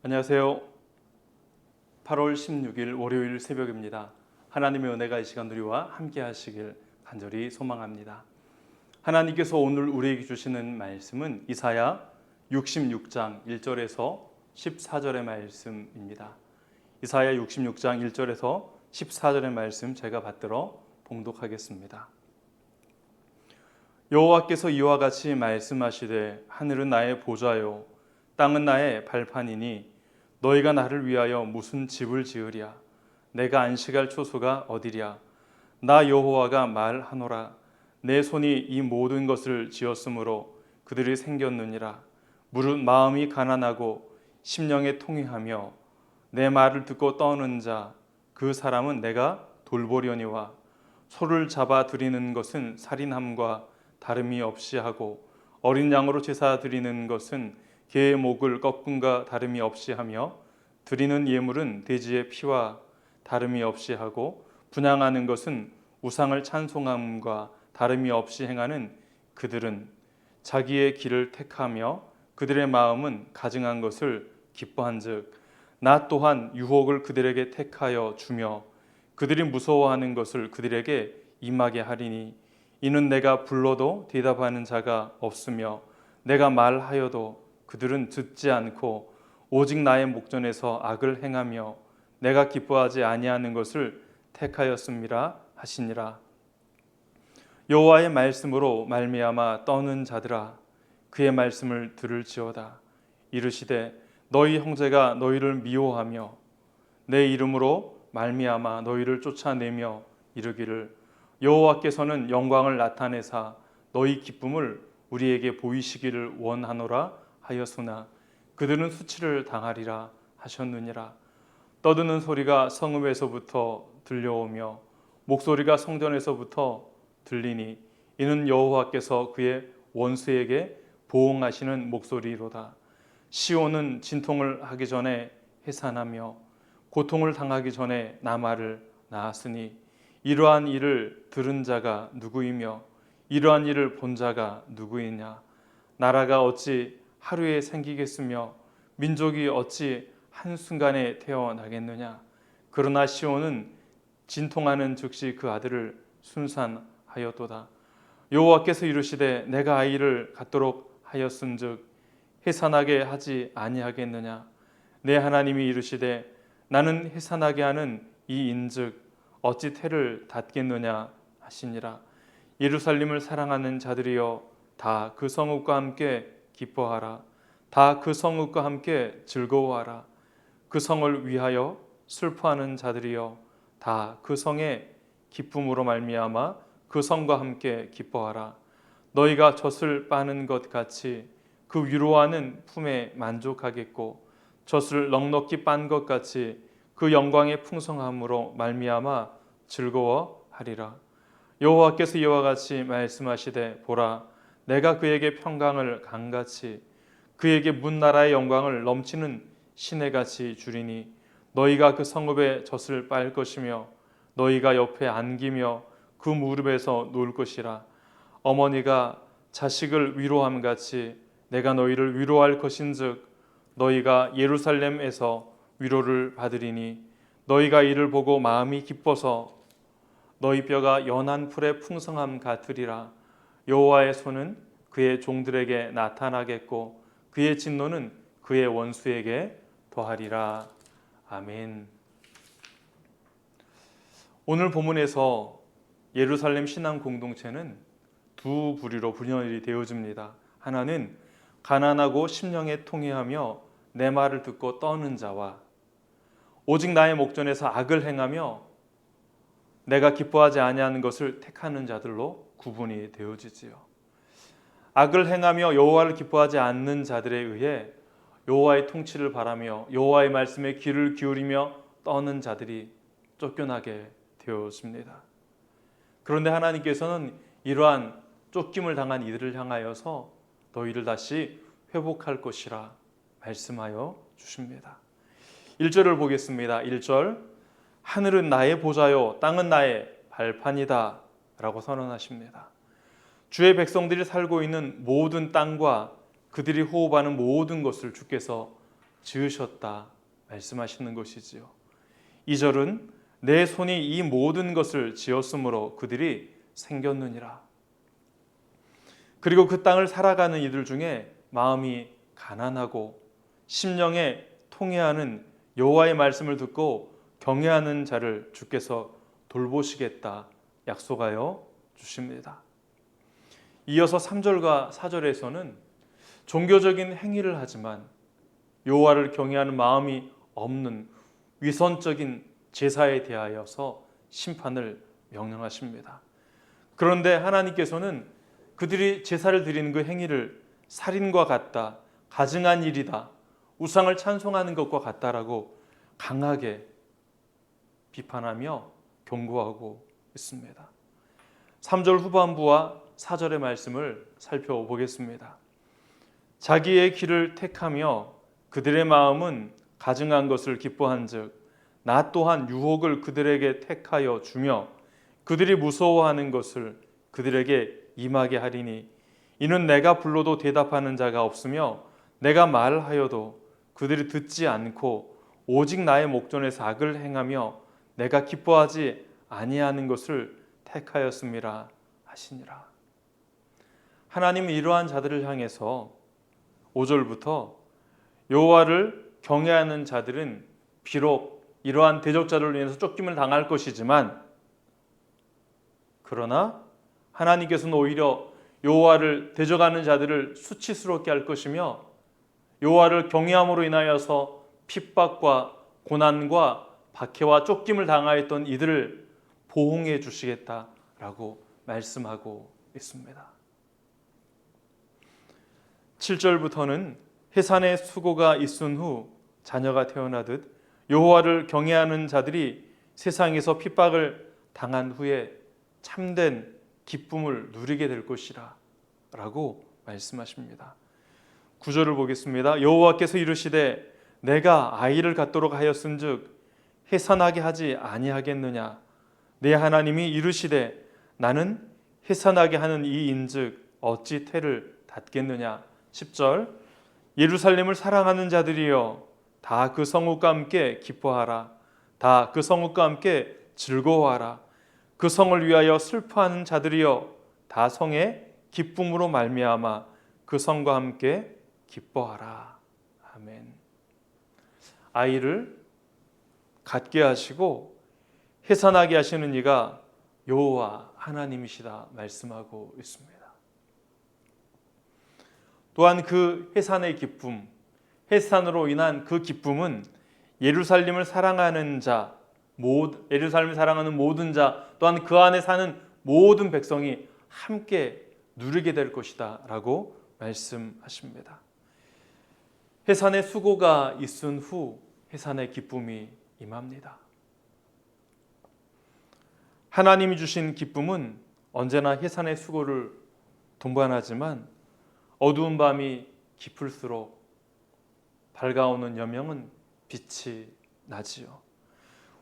안녕하세요. 8월 16일 월요일 새벽입니다. 하나님의 은혜가 이 시간 우리와 함께 하시길 간절히 소망합니다. 하나님께서 오늘 우리에게 주시는 말씀은 이사야 66장 1절에서 14절의 말씀입니다. 이사야 66장 1절에서 14절의 말씀 제가 받들어 봉독하겠습니다. 여호와께서 이와 같이 말씀하시되 하늘은 나의 보좌요 땅은 나의 발판이니 너희가 나를 위하여 무슨 집을 지으랴? 내가 안식할 초소가 어디랴? 나 여호와가 말하노라. 내 손이 이 모든 것을 지었으므로 그들이 생겼느니라. 무릇 마음이 가난하고 심령에 통회하며 내 말을 듣고 떠는 자 그 사람은 내가 돌보려니와 소를 잡아 드리는 것은 살인함과 다름이 없이 하고 어린 양으로 제사 드리는 것은 개의 목을 꺾음과 다름이 없이 하며 드리는 예물은 돼지의 피와 다름이 없이 하고 분양하는 것은 우상을 찬송함과 다름이 없이 행하는 그들은 자기의 길을 택하며 그들의 마음은 가증한 것을 기뻐한즉 나 또한 유혹을 그들에게 택하여 주며 그들이 무서워하는 것을 그들에게 임하게 하리니 이는 내가 불러도 대답하는 자가 없으며 내가 말하여도 그들은 듣지 않고 오직 나의 목전에서 악을 행하며 내가 기뻐하지 아니하는 것을 택하였음이라 하시니라. 여호와의 말씀으로 말미암아 떠는 자들아 그의 말씀을 들을지어다. 이르시되 너희 형제가 너희를 미워하며 내 이름으로 말미암아 너희를 쫓아내며 이르기를 여호와께서는 영광을 나타내사 너희 기쁨을 우리에게 보이시기를 원하노라 하였으나 그들은 수치를 당하리라 하셨느니라. 떠드는 소리가 성읍에서부터 들려오며 목소리가 성전에서부터 들리니 이는 여호와께서 그의 원수에게 보응하시는 목소리로다. 시온은 진통을 하기 전에 해산하며 고통을 당하기 전에 나말을 낳았으니 이러한 일을 들은 자가 누구이며 이러한 일을 본 자가 누구이냐? 나라가 어찌 하루에 생기겠으며 민족이 어찌 한순간에 태어나겠느냐? 그러나 시온은 진통하는 즉시 그 아들을 순산하였도다. 여호와께서 이르시되 내가 아이를 갖도록 하였은즉 해산하게 하지 아니하겠느냐? 내 하나님이 이르시되 나는 해산하게 하는 이 인즉 어찌 태를 닫겠느냐 하시니라. 예루살렘을 사랑하는 자들이여 다 그 성읍과 함께 기뻐하라. 다 그 성읍과 함께 즐거워하라. 그 성을 위하여 슬퍼하는 자들이여 다 그 성의 기쁨으로 말미암아 그 성과 함께 기뻐하라. 너희가 젖을 빠는 것 같이 그 위로하는 품에 만족하겠고 젖을 넉넉히 빤 것 같이 그 영광의 풍성함으로 말미암아 즐거워하리라. 여호와께서 이와 같이 말씀하시되 보라 내가 그에게 평강을 강같이 그에게 문 나라의 영광을 넘치는 시내같이 주리니 너희가 그 성읍의 젖을 빨 것이며 너희가 옆에 안기며 그 무릎에서 놓을 것이라. 어머니가 자식을 위로함 같이 내가 너희를 위로할 것인즉 너희가 예루살렘에서 위로를 받으리니 너희가 이를 보고 마음이 기뻐서 너희 뼈가 연한 풀의 풍성함 같으리라 여호와의 손은 그의 종들에게 나타나겠고 그의 진노는 그의 원수에게 더하리라 아멘. 오늘 본문에서 예루살렘 신앙 공동체는 두 부류로 분열이 되어집니다. 하나는 가난하고 심령에 통회하며 내 말을 듣고 떠는 자와 오직 나의 목전에서 악을 행하며 내가 기뻐하지 아니하는 것을 택하는 자들로 구분이 되어지지요. 악을 행하며 여호와를 기뻐하지 않는 자들에 의해 여호와의 통치를 바라며 여호와의 말씀에 귀를 기울이며 떠는 자들이 쫓겨나게 되었습니다. 그런데 하나님께서는 이러한 쫓김을 당한 이들을 향하여서 너희를 다시 회복할 것이라 말씀하여 주십니다. 1절을 보겠습니다. 1절 하늘은 나의 보좌요 땅은 나의 발판이다 라고 선언하십니다. 주의 백성들이 살고 있는 모든 땅과 그들이 호흡하는 모든 것을 주께서 지으셨다 말씀하시는 것이지요. 2절은 내 손이 이 모든 것을 지었으므로 그들이 생겼느니라. 그리고 그 땅을 살아가는 이들 중에 마음이 가난하고 심령에 통해하는 여호와의 말씀을 듣고 경외하는 자를 주께서 돌보시겠다 약속하여 주십니다. 이어서 3절과 4절에서는 종교적인 행위를 하지만 여호와를 경외하는 마음이 없는 위선적인 제사에 대하여서 심판을 명령하십니다. 그런데 하나님께서는 그들이 제사를 드리는 그 행위를 살인과 같다, 가증한 일이다, 우상을 찬송하는 것과 같다라고 강하게 비판하며 경고하고 있습니다. 3절 후반부와 4절의 말씀을 살펴보겠습니다. 자기의 길을 택하며 그들의 마음은 가증한 것을 기뻐한즉 나 또한 유혹을 그들에게 택하여 주며 그들이 무서워하는 것을 그들에게 임하게 하리니 이는 내가 불러도 대답하는 자가 없으며 내가 말하여도 그들이 듣지 않고 오직 나의 목전에서 악을 행하며 내가 기뻐하지 아니하는 것을 택하였음이라 하시니라. 하나님은 이러한 자들을 향해서 5절부터 여호와를 경외하는 자들은 비록 이러한 대적자를 인해서 쫓김을 당할 것이지만 그러나 하나님께서는 오히려 여호와를 대적하는 자들을 수치스럽게 할 것이며 여호와를 경외함으로 인하여서 핍박과 고난과 박해와 쫓김을 당하였던 이들을 보응해 주시겠다라고 말씀하고 있습니다. 7절부터는 해산의 수고가 있은 후 자녀가 태어나듯 여호와를 경외하는 자들이 세상에서 핍박을 당한 후에 참된 기쁨을 누리게 될 것이라 라고 말씀하십니다. 구절을 보겠습니다. 여호와께서 이르시되 내가 아이를 갖도록 하였은즉 해산하게 하지 아니하겠느냐 내 하나님이 이르시되 나는 해산하게 하는 이 인즉 어찌 태를 닫겠느냐? 10절. 예루살렘을 사랑하는 자들이여 다 그 성읍과 함께 기뻐하라. 다 그 성읍과 함께 즐거워하라. 그 성을 위하여 슬퍼하는 자들이여 다 성의 기쁨으로 말미암아 그 성과 함께 기뻐하라. 아멘. 아이를 갖게 하시고 해산하게 하시는 이가 여호와 하나님이시다 말씀하고 있습니다. 또한 그 해산의 기쁨, 해산으로 인한 그 기쁨은 예루살렘을 사랑하는 자, 예루살렘을 사랑하는 모든 자, 또한 그 안에 사는 모든 백성이 함께 누리게 될 것이다 라고 말씀하십니다. 해산의 수고가 있은 후 해산의 기쁨이 임합니다. 하나님이 주신 기쁨은 언제나 해산의 수고를 동반하지만 어두운 밤이 깊을수록 밝아오는 여명은 빛이 나지요.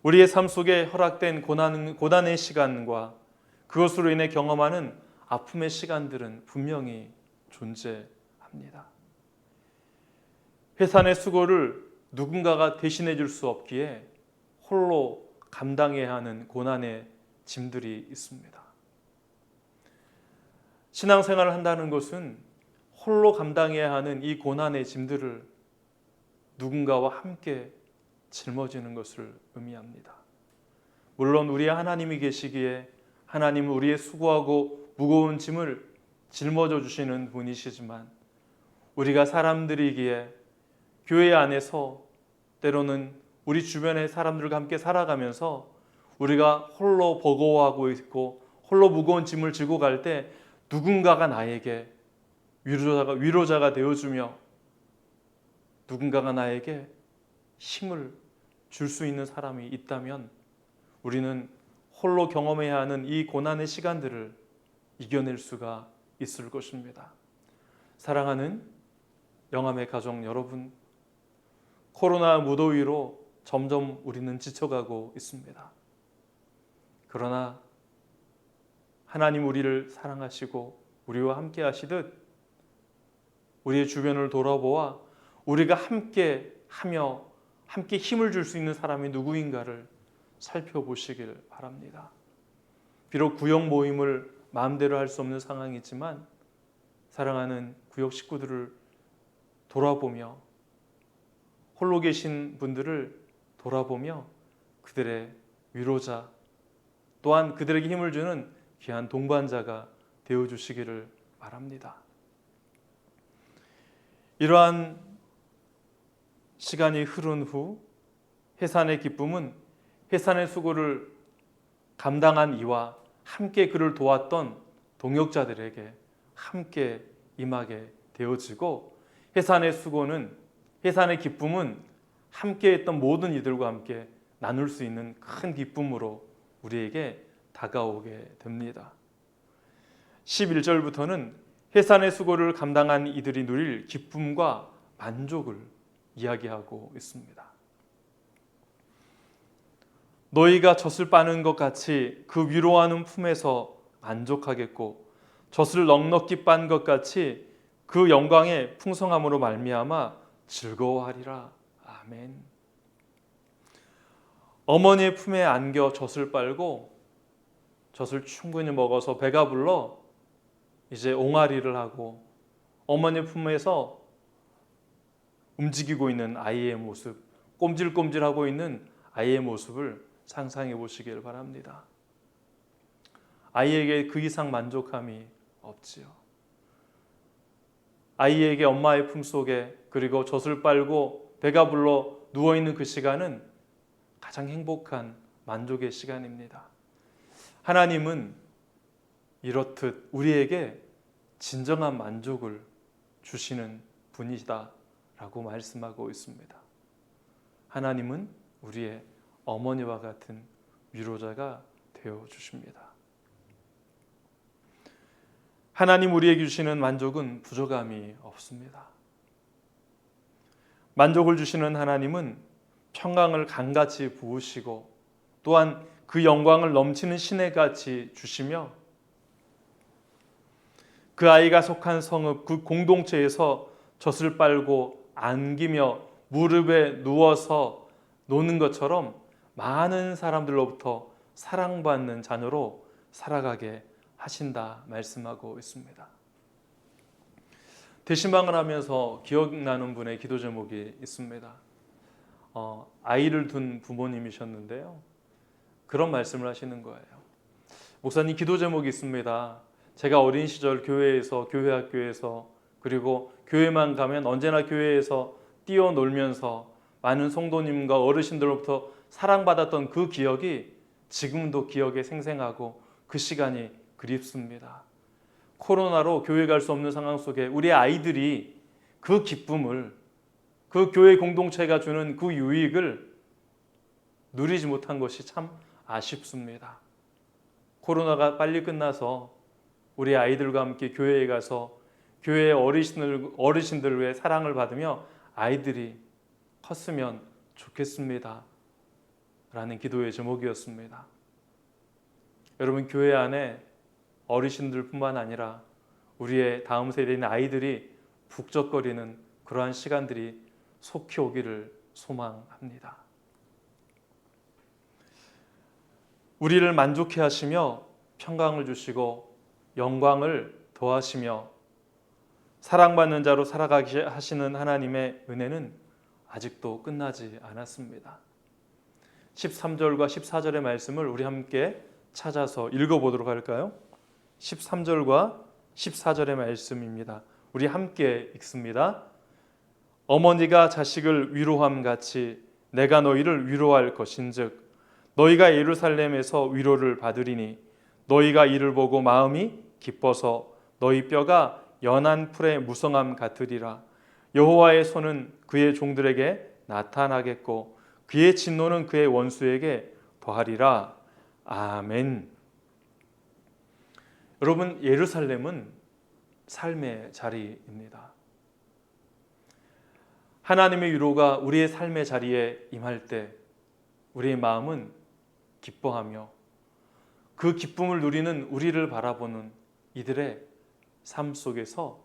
우리의 삶 속에 허락된 고난, 고난의 시간과 그것으로 인해 경험하는 아픔의 시간들은 분명히 존재합니다. 회산의 수고를 누군가가 대신해 줄 수 없기에 홀로 감당해야 하는 고난의 짐들이 있습니다. 신앙생활을 한다는 것은 홀로 감당해야 하는 이 고난의 짐들을 누군가와 함께 짊어지는 것을 의미합니다. 물론 우리의 하나님이 계시기에 하나님은 우리의 수고하고 무거운 짐을 짊어져 주시는 분이시지만 우리가 사람들이기에 교회 안에서 때로는 우리 주변의 사람들과 함께 살아가면서 우리가 홀로 버거워하고 있고 홀로 무거운 짐을 지고 갈 때 누군가가 나에게 위로자가 위로자가 되어주며 누군가가 나에게 힘을 줄 수 있는 사람이 있다면 우리는 홀로 경험해야 하는 이 고난의 시간들을 이겨낼 수가 있을 것입니다. 사랑하는 영암의 가족 여러분, 코로나 무더위로 점점 우리는 지쳐가고 있습니다. 그러나 하나님 우리를 사랑하시고 우리와 함께 하시듯 우리의 주변을 돌아보아 우리가 함께 하며 함께 힘을 줄 수 있는 사람이 누구인가를 살펴보시길 바랍니다. 비록 구역 모임을 마음대로 할 수 없는 상황이지만 사랑하는 구역 식구들을 돌아보며 홀로 계신 분들을 돌아보며 그들의 위로자 또한 그들에게 힘을 주는 귀한 동반자가 되어 주시기를 바랍니다. 이러한 시간이 흐른 후 해산의 기쁨은 해산의 수고를 감당한 이와 함께 그를 도왔던 동역자들에게 함께 임하게 되어지고 해산의 수고는 해산의 기쁨은 함께 했던 모든 이들과 함께 나눌 수 있는 큰 기쁨으로 우리에게 다가오게 됩니다. 11절부터는 해산의 수고를 감당한 이들이 누릴 기쁨과 만족을 이야기하고 있습니다. 너희가 젖을 빠는 것 같이 그 위로하는 품에서 만족하겠고 젖을 넉넉히 빤 것 같이 그 영광의 풍성함으로 말미암아 즐거워하리라. 아멘. 어머니의 품에 안겨 젖을 빨고 젖을 충분히 먹어서 배가 불러 이제 옹알이를 하고 어머니 품에서 움직이고 있는 아이의 모습, 꼼질꼼질하고 있는 아이의 모습을 상상해 보시길 바랍니다. 아이에게 그 이상 만족함이 없지요. 아이에게 엄마의 품 속에 그리고 젖을 빨고 배가 불러 누워 있는 그 시간은 가장 행복한 만족의 시간입니다. 하나님은 이렇듯 우리에게 진정한 만족을 주시는 분이다라고 말씀하고 있습니다. 하나님은 우리의 어머니와 같은 위로자가 되어 주십니다. 하나님 우리에게 주시는 만족은 부족함이 없습니다. 만족을 주시는 하나님은 평강을 강같이 부으시고 또한 그 영광을 넘치는 신의 같이 주시며 그 아이가 속한 성읍 그 공동체에서 젖을 빨고 안기며 무릎에 누워서 노는 것처럼 많은 사람들로부터 사랑받는 자녀로 살아가게 하신다 말씀하고 있습니다. 대신방을 하면서 기억나는 분의 기도 제목이 있습니다. 어, 아이를 둔 부모님이셨는데요. 그런 말씀을 하시는 거예요. 목사님 기도 제목이 있습니다. 제가 어린 시절 교회에서 교회 학교에서 그리고 교회만 가면 언제나 교회에서 뛰어놀면서 많은 성도님과 어르신들로부터 사랑받았던 그 기억이 지금도 기억에 생생하고 그 시간이 그립습니다. 코로나로 교회 갈 수 없는 상황 속에 우리 아이들이 그 기쁨을 그 교회 공동체가 주는 그 유익을 누리지 못한 것이 참 아쉽습니다. 코로나가 빨리 끝나서 우리 아이들과 함께 교회에 가서 교회 어르신들 어르신들의 사랑을 받으며 아이들이 컸으면 좋겠습니다. 라는 기도의 제목이었습니다. 여러분 교회 안에 어르신들 뿐만 아니라 우리의 다음 세대인 아이들이 북적거리는 그러한 시간들이 속히 오기를 소망합니다. 우리를 만족해 하시며 평강을 주시고 영광을 더하시며 사랑받는 자로 살아가게 하시는 하나님의 은혜는 아직도 끝나지 않았습니다. 13절과 14절의 말씀을 우리 함께 찾아서 읽어보도록 할까요? 13절과 14절의 말씀입니다. 우리 함께 읽습니다. 어머니가 자식을 위로함 같이 내가 너희를 위로할 것인즉 너희가 예루살렘에서 위로를 받으리니 너희가 이를 보고 마음이 기뻐서 너희 뼈가 연한 풀의 무성함 같으리라 여호와의 손은 그의 종들에게 나타나겠고 그의 진노는 그의 원수에게 더하리라 아멘. 여러분 예루살렘은 삶의 자리입니다. 하나님의 위로가 우리의 삶의 자리에 임할 때 우리의 마음은 기뻐하며 그 기쁨을 누리는 우리를 바라보는 이들의 삶 속에서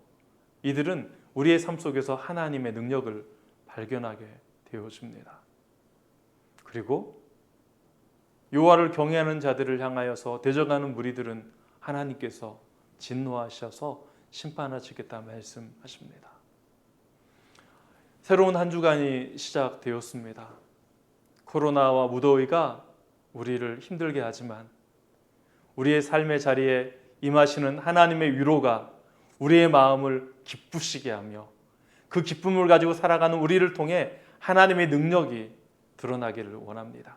이들은 우리의 삶 속에서 하나님의 능력을 발견하게 되어줍니다. 그리고 요하를 경외하는 자들을 향하여서 대적하는 무리들은 하나님께서 진노하셔서 심판하시겠다 말씀하십니다. 새로운 한 주간이 시작되었습니다. 코로나와 무더위가 우리를 힘들게 하지만 우리의 삶의 자리에 임하시는 하나님의 위로가 우리의 마음을 기쁘시게 하며 그 기쁨을 가지고 살아가는 우리를 통해 하나님의 능력이 드러나기를 원합니다.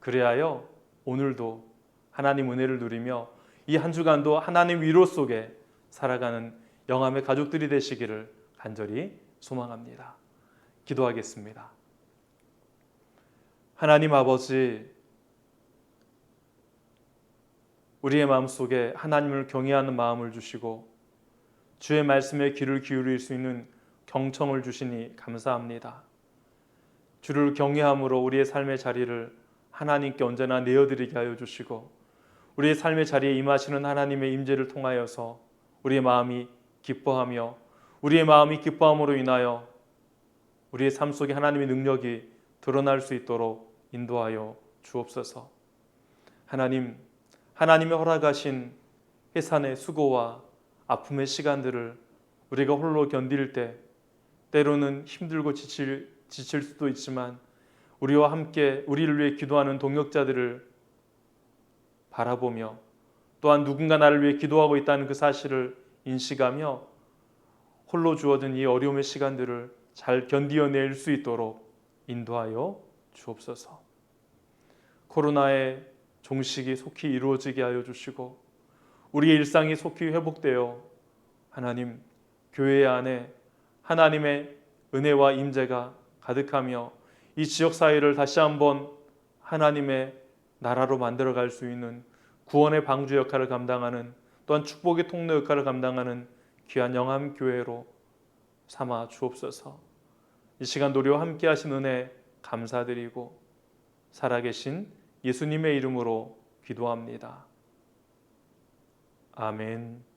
그리하여 오늘도 하나님 은혜를 누리며 이 한 주간도 하나님 위로 속에 살아가는 영암의 가족들이 되시기를 간절히 소망합니다. 기도하겠습니다. 하나님 아버지, 우리의 마음 속에 하나님을 경외하는 마음을 주시고 주의 말씀에 귀를 기울일 수 있는 경청을 주시니 감사합니다. 주를 경외함으로 우리의 삶의 자리를 하나님께 언제나 내어드리게 하여 주시고 우리의 삶의 자리에 임하시는 하나님의 임재를 통하여서 우리의 마음이 기뻐하며 우리의 마음이 기뻐함으로 인하여 우리의 삶 속에 하나님의 능력이 드러날 수 있도록 인도하여 주옵소서. 하나님, 하나님의 허락하신 해산의 수고와 아픔의 시간들을 우리가 홀로 견딜 때 때로는 힘들고 지칠, 지칠 수도 있지만 우리와 함께 우리를 위해 기도하는 동역자들을 바라보며 또한 누군가 나를 위해 기도하고 있다는 그 사실을 인식하며 홀로 주어진 이 어려움의 시간들을 잘 견디어낼 수 있도록 인도하여 주옵소서. 코로나의 종식이 속히 이루어지게 하여 주시고 우리의 일상이 속히 회복되어 하나님 교회 안에 하나님의 은혜와 임재가 가득하며 이 지역 사회를 다시 한번 하나님의 나라로 만들어 갈 수 있는 구원의 방주 역할을 감당하는 또한 축복의 통로 역할을 감당하는 귀한 영암 교회로 삼아 주옵소서. 이 시간 우리와 함께 하신 은혜 감사드리고 살아계신 예수님의 이름으로 기도합니다. 아멘.